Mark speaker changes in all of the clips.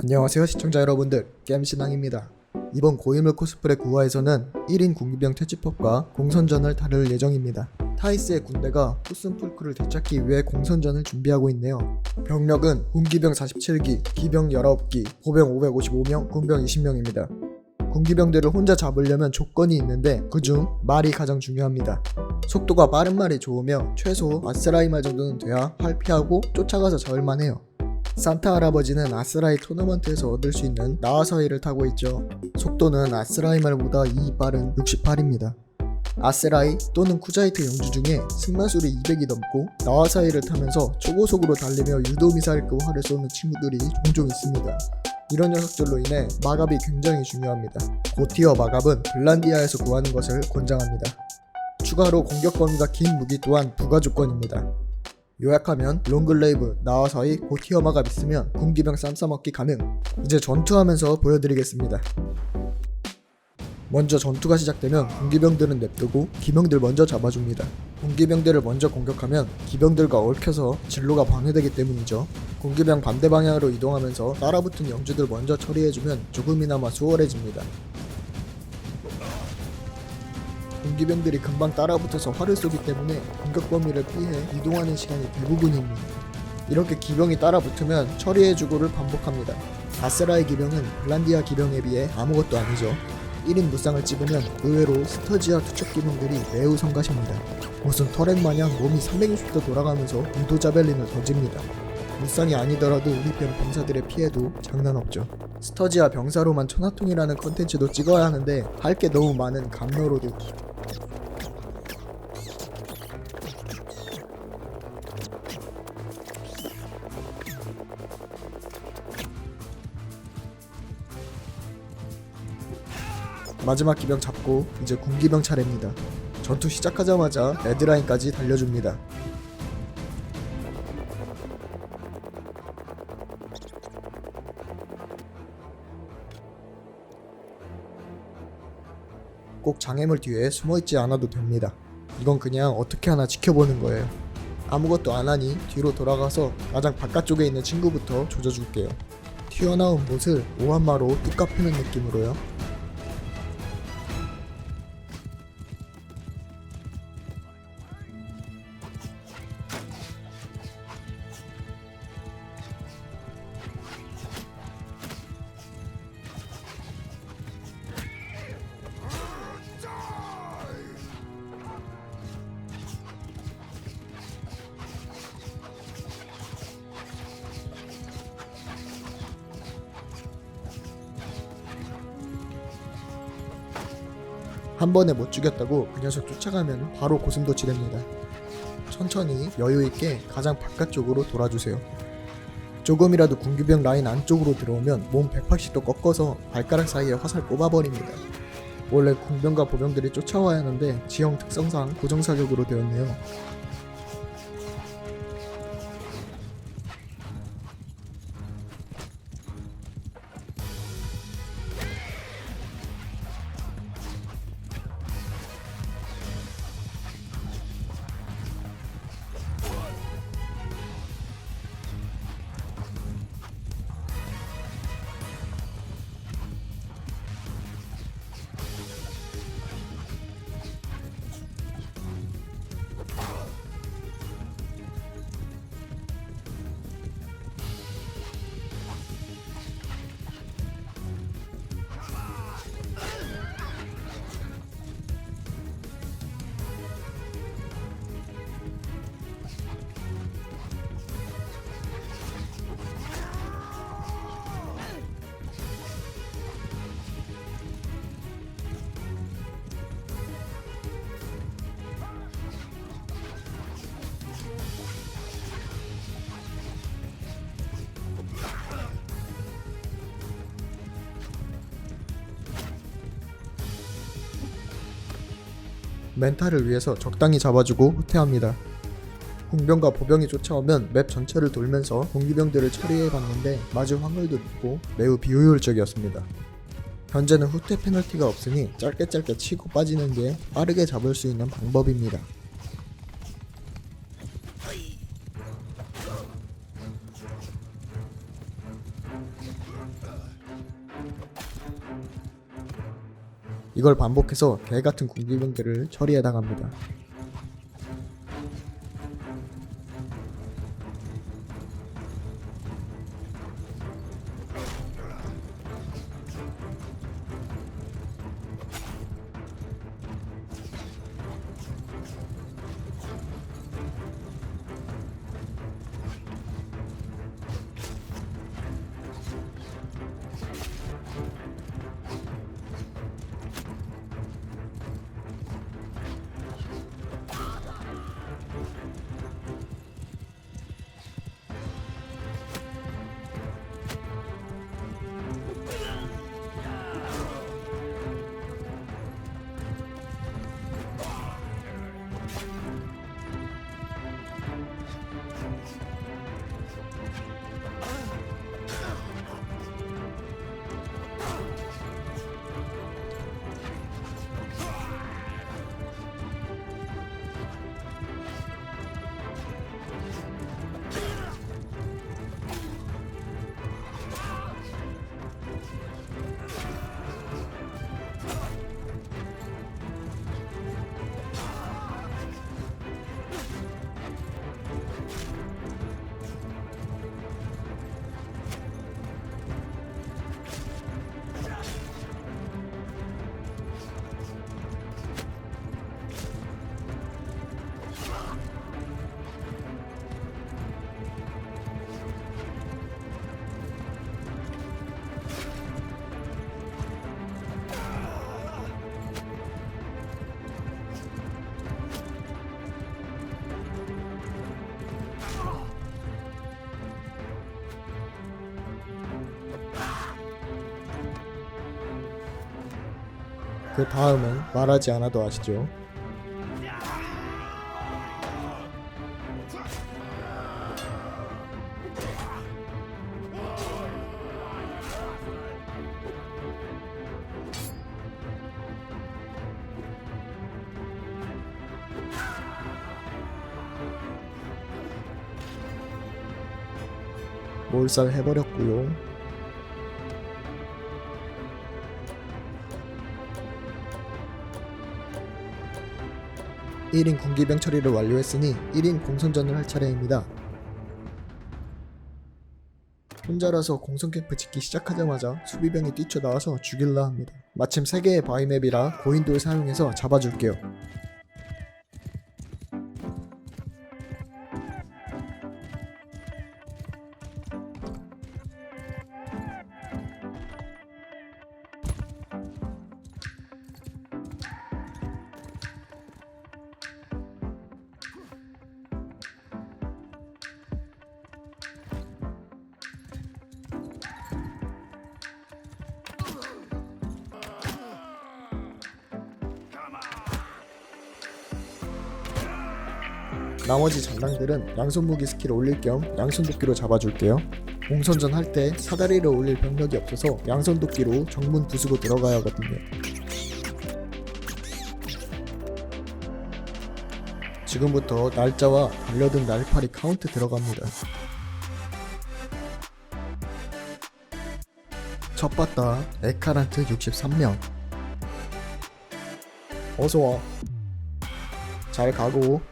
Speaker 1: 안녕하세요 시청자 여러분들. 게임신앙입니다. 이번 고인물 코스프레 9화에서는 1인 군기병 퇴치법과 공선전을 다룰 예정입니다. 타이스의 군대가 후슨풀크를 되찾기 위해 공선전을 준비하고 있네요. 병력은 군기병 47기, 기병 19기, 보병 555명, 군병 20명입니다. 군기병들을 혼자 잡으려면 조건이 있는데 그중 말이 가장 중요합니다. 속도가 빠른 말이 좋으며 최소 아스라이 말 정도는 돼야 활피하고 쫓아가서 잡을만 해요 산타 할아버지는 아스라이 토너먼트에서 얻을 수 있는 나와서이를 타고 있죠. 속도는 아스라이 말보다 2 빠른 68입니다. 아스라이 또는 쿠자이트 영주 중에 승마술이 200이 넘고 나와사이를 타면서 초고속으로 달리며 유도미사일급 활을 쏘는 친구들이 종종 있습니다. 이런 녀석들로 인해 마갑이 굉장히 중요합니다. 고티어 마갑은 블란디아에서 구하는 것을 권장합니다. 추가로 공격 범위가 긴 무기 또한 부가 조건입니다. 요약하면 롱글레이브, 나와서의 고티어 마갑 있으면 군기병 쌈 싸먹기 가능. 이제 전투하면서 보여드리겠습니다. 먼저 전투가 시작되면 군기병들은 냅두고 기병들 먼저 잡아줍니다. 군기병들을 먼저 공격하면 기병들과 얽혀서 진로가 방해되기 때문이죠. 군기병 반대 방향으로 이동하면서 따라붙은 영주들 먼저 처리해주면 조금이나마 수월해집니다 군기병들이 금방 따라붙어서 활을 쏘기 때문에 공격 범위를 피해 이동하는 시간이 대부분입니다. 이렇게 기병이 따라붙으면 처리해 주고를 반복합니다. 아스라의 기병은 블란디아 기병에 비해 아무것도 아니죠. 1인 무쌍을 찍으면 의외로 스터지아 투척 기병들이 매우 성가십니다. 무슨 터렛 마냥 몸이 360도 돌아가면서 유도 자벨린을 던집니다. 무쌍이 아니더라도 우리 병 병사들의 피해도 장난 없죠. 스터지아 병사로만 천하통이라는 컨텐츠도 찍어야 하는데 할 게 너무 많은 감로로도 마지막 기병 잡고 이제 군기병 차례입니다. 전투 시작하자마자 레드라인까지 달려줍니다. 꼭 장애물 뒤에 숨어있지 않아도 됩니다. 이건 그냥 어떻게 하나 지켜보는 거예요. 아무것도 안 하니 뒤로 돌아가서 가장 바깥쪽에 있는 친구부터 조져줄게요. 튀어나온 못을 오한마로 뚝 깎이는 느낌으로요. 한 번에 못 죽였다고 그 녀석 쫓아가면 바로 고슴도치 됩니다. 천천히 여유 있게 가장 바깥쪽으로 돌아주세요. 조금이라도 군기병 라인 안쪽으로 들어오면 몸 180도 꺾어서 발가락 사이에 화살 꼽아버립니다. 원래 군병과 보병들이 쫓아와야 하는데 지형 특성상 고정사격으로 되었네요. 멘탈을 위해서 적당히 잡아주고 후퇴합니다. 공병과 보병이 쫓아오면 맵 전체를 돌면서 공기병들을 처리해봤는데 맞을 확률도 높고 매우 비효율적이었습니다. 현재는 후퇴 페널티가 없으니 짧게 짧게 치고 빠지는 게 빠르게 잡을 수 있는 방법입니다. 이걸 반복해서 개 같은 군기병들을 처리해 나갑니다. 그 다음은 말하지 않아도 아시죠? 몰살 해버렸고요. (1인) 군기병 처리를 완료했으니 (1인) 공선전을 할 차례입니다. 혼자라서 공성 캠프 짓기 시작하자마자 수비병이 뛰쳐나와서 죽일라 합니다. 마침 3개의 바이맵이라 고인돌 사용해서 잡아줄게요 나머지 전당들은 양손 무기 스킬 올릴 겸 양손 도끼로 잡아줄게요. 공선전 할 때 사다리를 올릴 병력이 없어서 양손 도끼로 정문 부수고 들어가야 하거든요. 지금부터 날짜와 달려든 날파리 카운트 들어갑니다. 첫 바다 에카란트 63명 어서와 잘 가고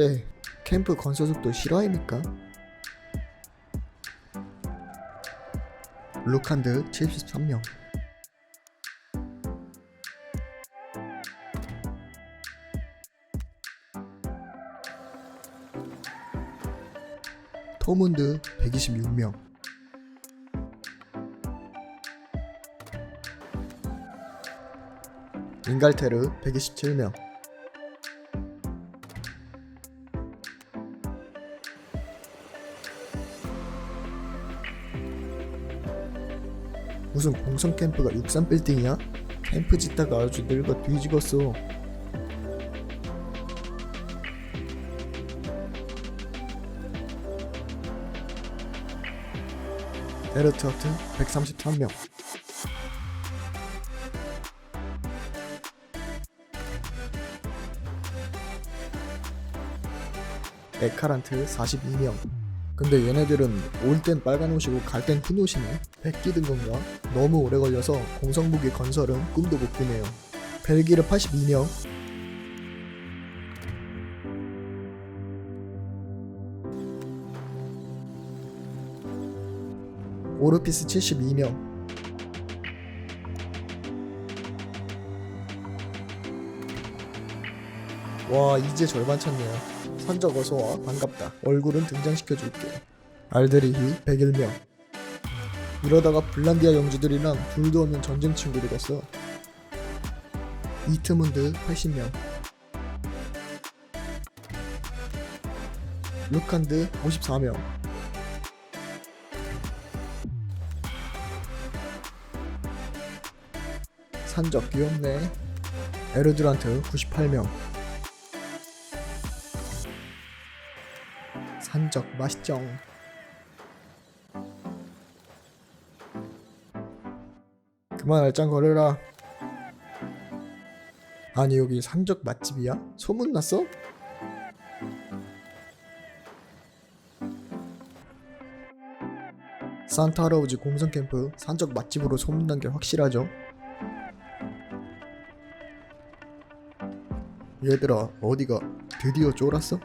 Speaker 1: 근데 캠프 건설 속도 실화입니까? 루칸드 73명. 토문드 126명. 인갈테르 127명 무슨 공성 캠프가 63 빌딩이야? 캠프 짓다가 아주 늙어 뒤집었어. 데르트어트 133명. 에카란트 42명 근데 얘네들은 올 땐 빨간 옷이고 갈 땐 흰 옷이네. 백기 든 건가? 너무 오래 걸려서 공성무기 건설은 꿈도 못 꾸네요. 벨기르 82명. 오르피스 72명. 와 이제 절반 찼네요 선적 어서와 반갑다. 얼굴은 등장시켜줄게. 알드리히 101명 이러다가 블란디아 영주들이랑 둘도 없는 전쟁 친구 되겠어. 이트문드 80명. 루칸드 54명. 산적 귀엽네. 에르드란트 98명 산적 맛있죠 그만 알짱 거려라 아니 여기 산적 맛집이야? 소문났어? 산타 할아버지 공성 캠프 산적 맛집으로 소문난 게 확실하죠? 얘들아 어디가 드디어 쫄았어?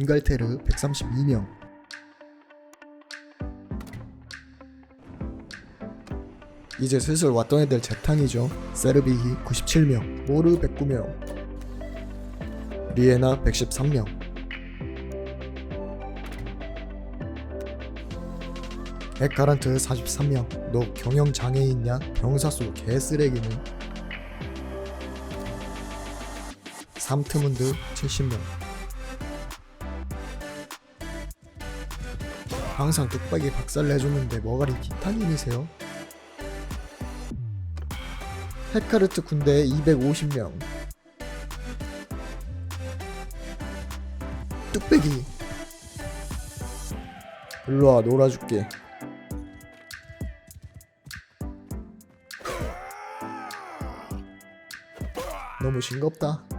Speaker 1: 인갈테르 132명. 이제 슬슬 왔던 애들 재탕이죠. 세르비히 97명 모르 109명 리에나 113명. 에카란트 43명 너 경영 장애있냐? 병사수 개쓰레기는? 삼트문드 70명 항상 뚝배기 박살 내줬는데 머가리 티타늄이세요? 헤카르트 군대 250명. 뚝배기. 일로와 놀아줄게. 너무 싱겁다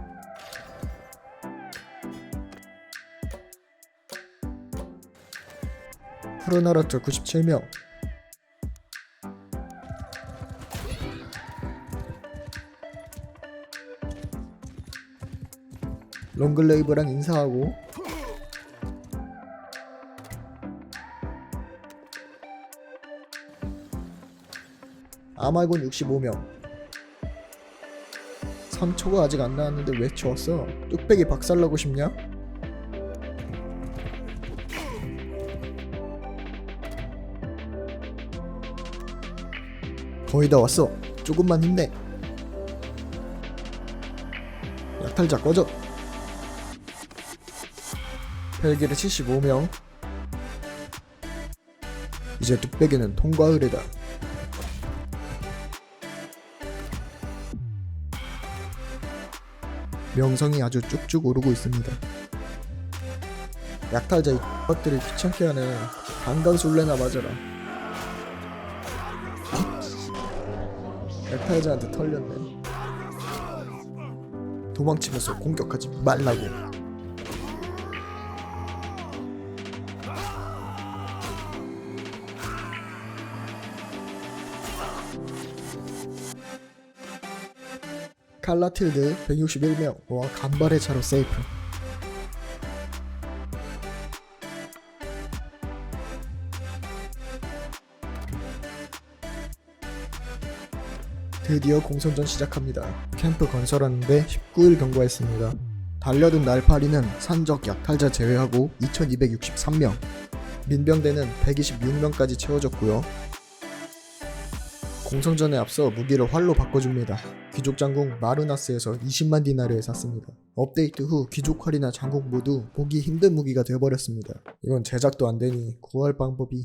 Speaker 1: 푸르나르트 97명 롱글레이브랑 인사하고 아말곤 65명 선초가 아직 안 나왔는데 왜 치웠어? 뚝배기 박살나고 싶냐? 거의 다 왔어. 조금만 힘내. 약탈자 꺼져. 헬기를 75명. 이제 뚝배기는 통과 의뢰다. 명성이 아주 쭉쭉 오르고 있습니다. 약탈자 이 X들이 귀찮게 하네. 강강술래나 맞아라. 약탈자한테 털렸네. 도망치면서 공격하지 말라고. 칼라틸드 161명. 와 간발의 차로 세이프. 드디어 공선전 시작합니다. 캠프 건설하는데 19일 경과했습니다. 달려든 날파리는 산적 약탈자 제외하고 2263명, 민병대는 126명까지 채워졌고요. 공성전에 앞서 무기를 활로 바꿔줍니다. 귀족 장궁 마르나스에서 20만 디나르에 샀습니다. 업데이트 후 귀족 활이나 장궁 모두 보기 힘든 무기가 되어버렸습니다. 이건 제작도 안 되니 구할 방법이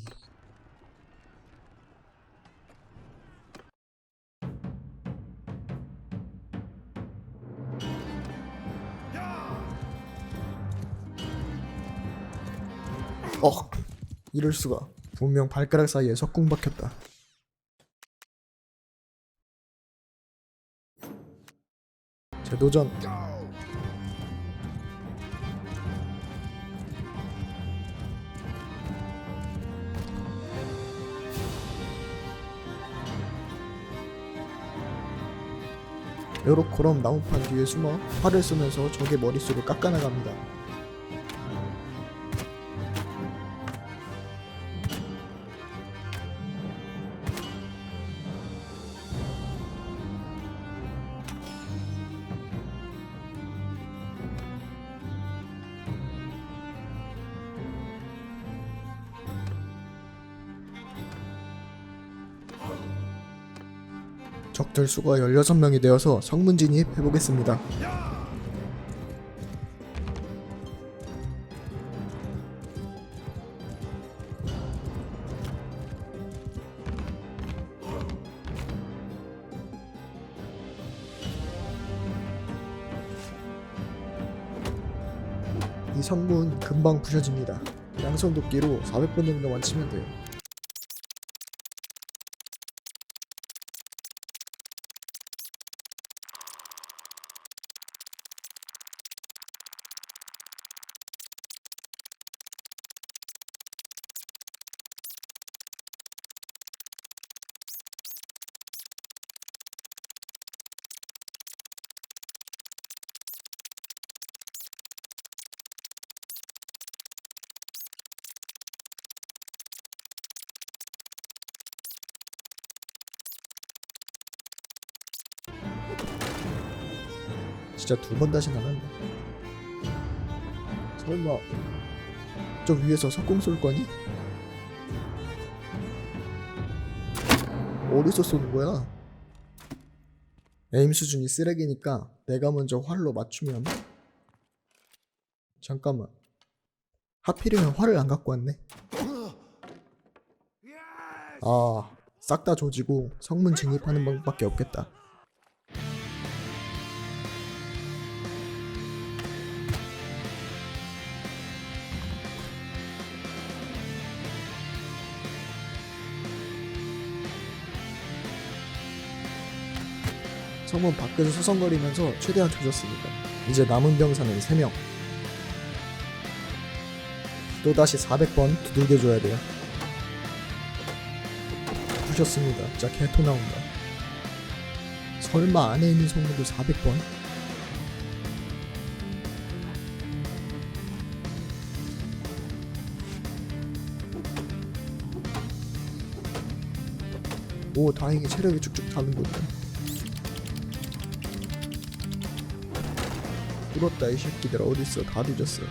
Speaker 1: 어. 이럴 수가. 분명 발가락 사이에 석궁 박혔다. 재도전. 요렇게럼 나무판 뒤에 숨어 활을 쏘면서 적의 머릿속을 깎아나갑니다. 적들 수가 16명이 되어서 성문 진입해보겠습니다. 이 성문 금방 부셔집니다. 양손 도끼로 400번 정도만 치면 돼요. 진짜 두 번 다시 나간다. 설마 저 위에서 석공 쏠 거니? 어디서 쏘는 거야? 에임 수준이 쓰레기니까 내가 먼저 활로 맞추면 잠깐만 하필이면 활을 안 갖고 왔네 아 싹 다 조지고 성문 진입하는 방법밖에 없겠다 성문 밖에서 서성거리면서 최대한 조졌습니다. 이제 남은 병사는 3명. 또다시 400번 두들겨줘야 돼요. 부셨습니다. 진짜 개토 나온다. 설마 안에 있는 성문도 400번? 오 다행히 체력이 쭉쭉 타는군요. 뚫었다 이 새끼들. 어딨어? 다 뒤졌어.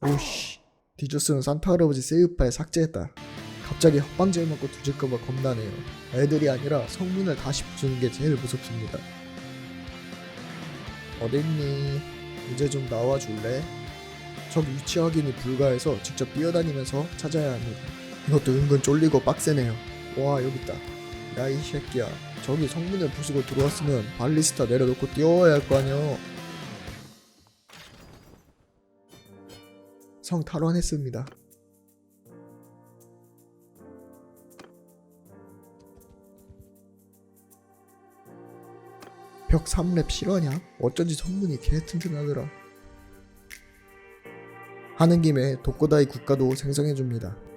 Speaker 1: 오씨. 디조스는 산타 할아버지 세이브 파일 삭제했다. 갑자기 헛방질 먹고 뒤질까봐 겁나네요. 애들이 아니라 성문을 다시 부수는 게 제일 무섭습니다 어딨니? 이제 좀 나와줄래? 적 위치 확인이 불가해서 직접 뛰어다니면서 찾아야 합니다. 이것도 은근 쫄리고 빡세네요. 와 여기 있다. 야 이 새끼야. 저기 성문을 부수고 들어왔으면 발리스타 내려놓고 뛰어와야 할 거 아니야. 성 탈환했습니다. 벽 3렙 실화냐? 어쩐지 성문이 개 튼튼하더라. 하는 김에 독고다이 국가도 생성해줍니다.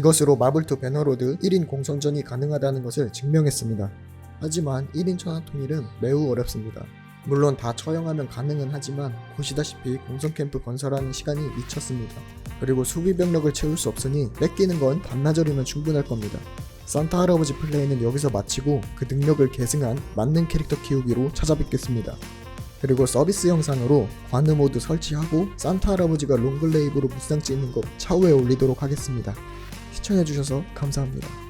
Speaker 1: 이것으로 마블2 배너로드 1인 공성전이 가능하다는 것을 증명했습니다. 하지만 1인 천하 통일은 매우 어렵습니다. 물론 다 처형하면 가능은 하지만 보시다시피 공성 캠프 건설하는 시간이 미쳤습니다. 그리고 수비 병력을 채울 수 없으니 뺏기는 건 반나절이면 충분할 겁니다. 산타 할아버지 플레이는 여기서 마치고 그 능력을 계승한 맞는 캐릭터 키우기로 찾아뵙겠습니다. 그리고 서비스 영상으로 관음 모드 설치하고 산타 할아버지가 롱글레이브로 무쌍 찍는 거 차후에 올리도록 하겠습니다. 시청해주셔서 감사합니다.